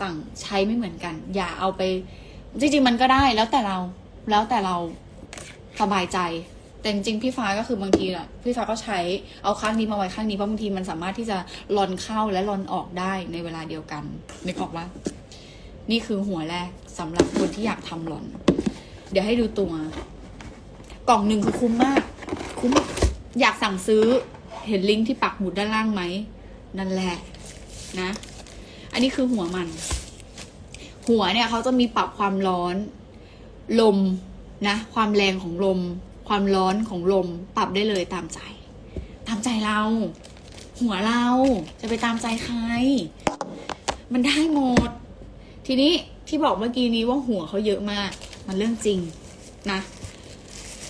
ฝั่งใช้ไม่เหมือนกัน อย่าเอาไป จริงๆมันก็ได้แล้วแต่เราแล้วแต่เราสบายใจ แต่จริงๆพี่ฟ้าก็คือบางทีอะพี่ฟ้าก็ใช้เอาข้างนี้มาไว้ข้างนี้เพราะบางทีมันสามารถที่จะลอนเข้าและลอนออกได้ในเวลาเดียวกันนึกออกว่า นี่คือหัวแรกสำหรับคนที่อยากทำหลอน เดี๋ยวให้ดูตัว กล่องหนึ่งคือคุ้มมาก คุ้มอยากสั่งซื้อเห็นลิงก์ที่ปักหมุดด้านล่างไหมนั่นแหละนะ อันนี้คือหัวมัน หัวเนี่ยเขาจะมีปรับความร้อน ลมนะความแรงของลม ความร้อนของลม ปรับได้เลยตามใจ ตามใจเรา หัวเราจะไปตามใจใคร มันได้หมด ทีนี้ที่บอกเมื่อกี้นี้ว่าหัวเขาเยอะมาก มันเรื่องจริงนะ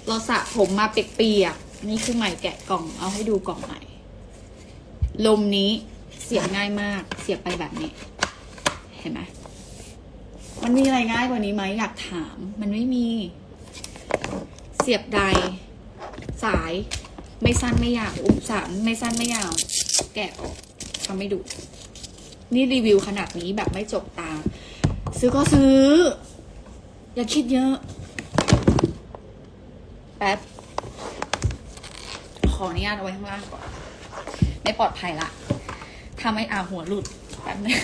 เราสระผมมาเปียกๆนี่คือใหม่แกะกล่องเอาให้ดูกล่องใหม่ ลมนี้ เสียบง่ายมาก เสียบไปแบบนี้ เห็นไหมมันมีอะไรง่ายกว่านี้ไหมอยากถาม มันไม่มี เสียบใด สาย ไม่สั้นไม่ยาวอุปสรรคไม่สั้นไม่ยาว แกะออกทำให้ดู นี่รีวิวขนาดนี้แบบไม่จบตา ซื้อก็ซื้อ อย่าคิดเยอะ แป๊บ ขออนุญาตเอาไว้ข้างล่างก่อน ไม่ปลอดภัยละ ทำให้อาหัวหลุดแป๊บนึง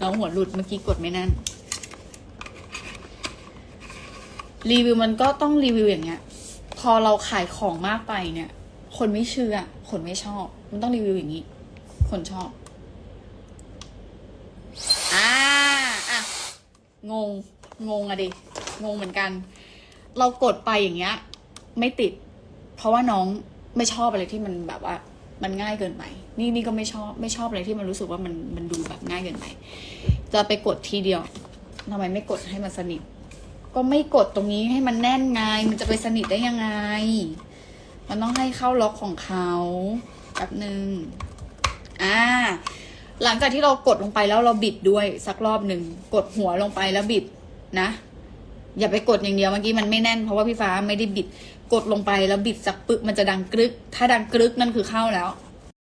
น้องหัวหลุดเมื่อกี้กดไม่นั่น รีวิวมันก็ต้องรีวิวอย่างเงี้ย พอเราขายของมากไปเนี่ย คนไม่เชื่อ คนไม่ชอบ มันต้องรีวิวอย่างนี้ คนชอบ อ่าอะงง งงอะดิ งงเหมือนกัน เรากดไปอย่างเงี้ย ไม่ติด เพราะว่าน้องไม่ชอบอะไรที่มันแบบว่า มันง่ายเกินไป นี่นี่ก็ไม่ชอบไม่ชอบอะไรที่มันรู้สึกว่ามันมันดูแบบง่ายเกินไป จะไปกดทีเดียวทำไมไม่กดให้มันสนิท ก็ไม่กดตรงนี้ให้มันแน่นไง มันจะไปสนิทได้ยังไง มันต้องให้เข้าล็อกของเขาแป๊บหนึ่งอ่า หลังจากที่เรากดลงไปแล้วเราบิดด้วยสักรอบหนึ่ง กดหัวลงไปแล้วบิดนะ อย่าไปกดอย่างเดียวเมื่อกี้มันไม่แน่นเพราะว่าพี่ฟ้าไม่ได้บิดกดลงไปแล้วบิดสักปึ๊กมันจะดังกรึก ถ้าดังกรึกนั่นคือเข้าแล้ว